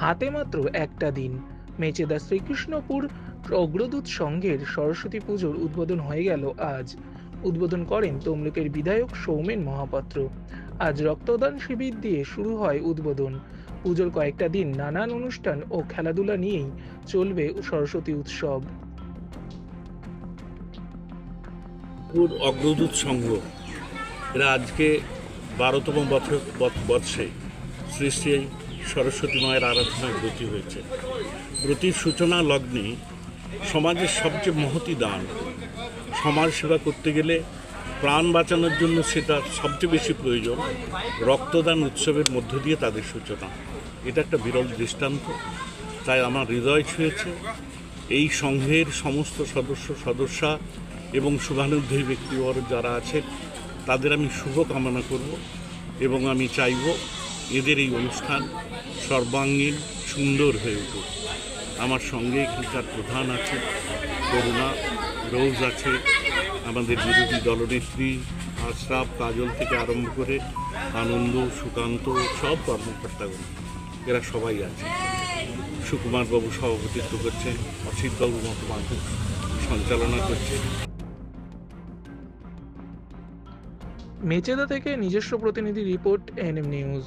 হাতে মাত্র একটা দিন। মেচেদা শ্রীকৃষ্ণপুর অগ্রদূত সংঘের সরস্বতী পুজোর উদ্বোধন হয়ে গেল আজ। উদ্বোধন করেন তমলুকের বিধায়ক সৌমেন মহাপাত্র। আজ রক্তদান শিবির দিয়ে শুরু হয় উদ্বোধন। পুজোর কয়েকটা দিন নানান অনুষ্ঠান ও খেলাধুলা নিয়েই চলবে সরস্বতী উৎসব। অগ্রদূত সংঘ এরা আজকে বারোতম বছর বৎ- বর্ষে শ্রী শ্রী সরস্বতী মায়ের আরাধনায় ব্রতী হয়েছে। ব্রতির সূচনা লগ্নে সমাজের সবচেয়ে মহতি দান। সমাজ সেবা করতে গেলে প্রাণ বাঁচানোর জন্য সেটা সবচেয়ে বেশি প্রয়োজন। রক্তদান উৎসবের মধ্য দিয়ে তাদের সূচনা। এটা একটা বিরল দৃষ্টান্ত। তাই আমার হৃদয় ছুঁয়েছে এই সংঘের সমস্ত সদস্য, সদস্যা এবং শুভানুধ্যায়ী ব্যক্তিবর্গ যারা আছে তাদের আমি শুভ কামনা করব এবং আমি চাইব এদের এই অনুষ্ঠান সর্বাঙ্গীন, সুন্দর হয়ে উঠুক। আমার সঙ্গে এখানকার প্রধান আছে, করুণা, রোজ আছে, আমাদের বিরোধী দলনেত্রী, আশরাফ, কাজল থেকে আরম্ভ করে আনন্দ, সুকান্ত, সব কর্মকর্তাগণ, এরা সবাই আছে। সুকুমারবাবু সভাপতিত্ব করছেন অসিতবাবু মতো মানুষ সঞ্চালনা করছে মেচেদা থেকে নিজস্ব প্রতিনিধি রিপোর্ট, এনএম নিউজ।